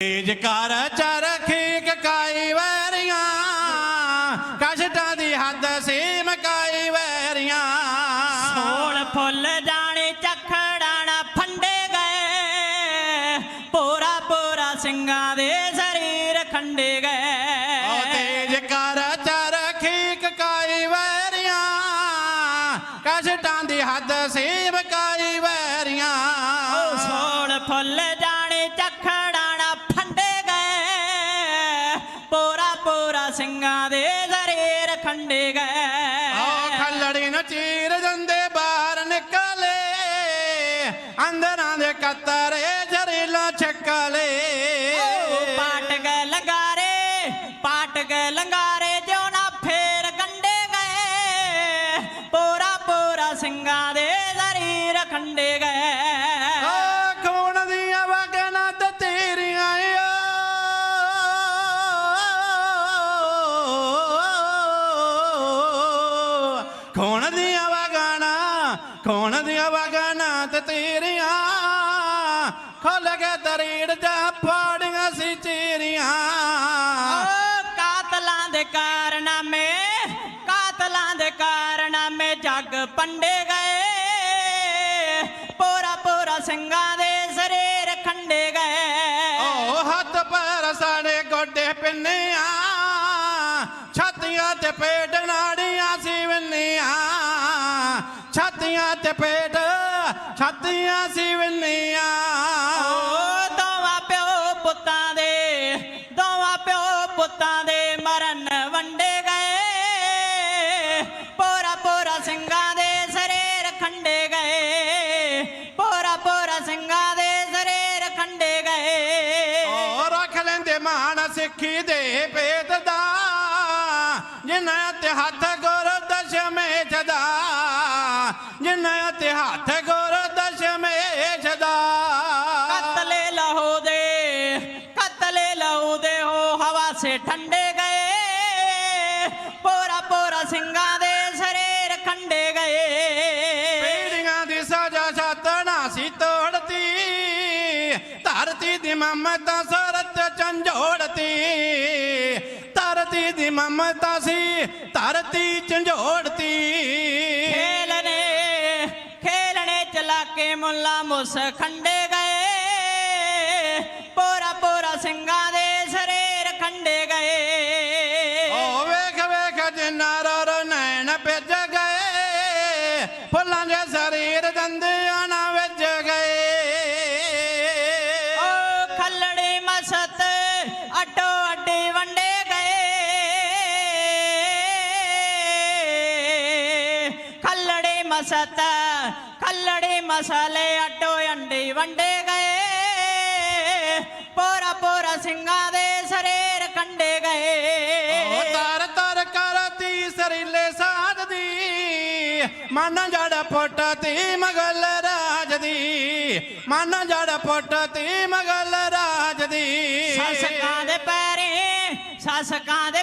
ਤੇਜ ਕਰ ਚਰਖੀ ਕਕਾਈ ਵੈਰੀਆਂ ਕਸ਼ਟਾਂ ਦੀ ਹੱਦ ਸੀ ਮਕਾਈ ਵੈਰੀਆਂ। ਸੋਲ ਫੁੱਲ ਜਾਣੇ ਚਖੜਾਣਾ ਫੰਡੇ ਗਏ ਪੂਰਾ ਪੂਰਾ ਸਿੰਘਾਂ ਦੇ ਸਰੀਰ ਖੰਡੇ ਓ ਗਏ ਤੇਜ ਕਰ ਚਰਖੀ ਕਕਾਈ ਵੈਰੀਆਂ ਕਸ਼ਟਾਂ ਦੀ ਹੱਦ ਸੀ ਮਕਾਈ ਵੈਰੀਆਂ। ਓ ਸੋਲ ਫੁੱਲ ਜਾਣੇ ਚਖੜਾਣਾ ਪੂਰਾ ਸਿੰਘਾਂ ਦੇ ਸਰੀਰ ਖੰਡੇ ਗਏ ਆਓ ਖੱਲੜੀ ਨੂੰ ਚੀਰ ਜਾਂਦੇ ਓ ਖੂਨ ਦੀਆਂ ਵਗਣਾ ਖੂਨ ਦੀਆਂ ਵਗਣਾ ਤੇ ਤੇਰੀਆਂ? ਖੁੱਲ ਕੇ ਤਰੀੜ ਜਾ ਫਾੜੀਆਂ ਸੀ ਚੀਰੀਆਂ। ਕਾਤਲਾਂ ਦੇ ਕਾਰਨਾਮੇ ਕਾਤਲਾਂ ਦੇ ਕਾਰਨਾਮੇ ਜੱਗ ਪੰਡੇ ਗਏ। ਪੂਰਾ ਪੂਰਾ ਸਿੰਘਾਂ ਦੇ ਸਰੀਰ ਖੰਡੇ ਗਏ। ਓ ਹੱਥ ਪੈਰ ਸਾਡੇ ਗੋਡੇ ਛਾਤੀਆਂ ਤੇ ਪੇਟ ਨਾੜੀਆਂ ਸੀ ਵਿੰਨੀਆਂ ਛਾਤੀਆਂ ਤੇ ਪੇਟ ਛਾਤੀਆਂ ਸੀ ਵਿੰਨੀਆਂ। ਓ ਦੋਵਾਂ ਪਿਓ ਪੁੱਤਾਂ ਦੇ ਦੋਵਾਂ ਪਿਓ ਪੁੱਤਾਂ ਦੇ ਮਰਨ ਵੰਡੇ ਗਏ। ਪੋਰਾ ਪੋਰਾ ਸਿੰਘਾਂ ਦੇ ਸਰੀਰ ਖੰਡੇ ਗਏ। ਪੋਰਾ ਪੋਰਾ ਸਿੰਘਾਂ ਦੇ ਸਰੀਰ ਖੰਡੇ ਗਏ। ਓ ਰੱਖ ਲੈਂਦੇ ਮਾਣ ਸਿੱਖੀ ਦੇ ਭੇਦ ਦਾ। ਜਿਨ੍ਹਾਂ ਤੇ ਹੱਥ ਗੁਰ ਦਸ਼ਮੇਸ਼ ਦਾ ਜਿਨ੍ਹਾਂ ਤੇ ਹੱਥ ਗੁਰ ਦਸ਼ਮੇਸ਼ ਦਾ ਕਤਲੇ ਲਹੂ ਦੇ ਕਤਲੇ ਲਹੂ ਦੇ ਹੋ ਹਵਾ ਸੇ ਠੰਡੇ ਗਏ। ਪੋਰਾ ਪੋਰਾ ਸਿੰਘਾਂ ਦੇ ਸਰੀਰ ਖੰਡੇ ਗਏ। ਪੀੜੀਆਂ ਦੀ ਸਜਾ ਛਾਤਣਾ ਸੀ ਤੋੜਤੀ ਧਰਤੀ ਦੀ ਮਮਤਾ ਸਰਤ ਝੰਜੋੜਤੀ ਧਰਤੀ ਦੀ ਮਮਤਾ ਸੀ ਧਰਤੀ ਝੰਜੋੜਤੀ ਖੇਲਣੇ ਖੇਲਣੇ ਚਲਾ ਕੇ ਮੁੱਲਾ ਮੁਸ ਖੰਡੇ ਗਏ। ਪੋਰਾ ਪੋਰਾ ਸਿੰਘਾਂ ਦੇ ਸਰੀਰ ਖੰਡੇ ਗਏ। ਓ ਵੇਖ ਵੇਖ ਜਿੰਨਾ ਰੋ ਨੈਣ ਭਿੱਜ ਗਏ। ਫੁੱਲਾਂ ਦੇ ਸਰੀਰ ਦੰਦਿਆਂ ਮਸਤ ਖੱਲੜੇ ਮਸਾਲੇ ਅੱਡੋ ਅੰਡੀ ਵੰਡੇ ਗਏ। ਪੋਰਾ ਪੋਰਾ ਸਿੰਘਾਂ ਦੇ ਸਰੀਰ ਕੰਡੇ ਓ ਗਏ ਤਰ ਤਰ ਕਰਤੀ ਸਰੀਲੇ ਸਾਧ ਦੀ ਮਨ ਜੜ ਫੁੱਟਤੀ ਮਗਲ ਰਾਜ ਦੀ। ਮਨ ਜੜ ਫੁੱਟਤੀ ਮਗਲ ਰਾਜ ਦੀ। ਸਸਕਾਂ ਦੇ ਪੈਰੇ ਸਸਕਾਂ ਦੇ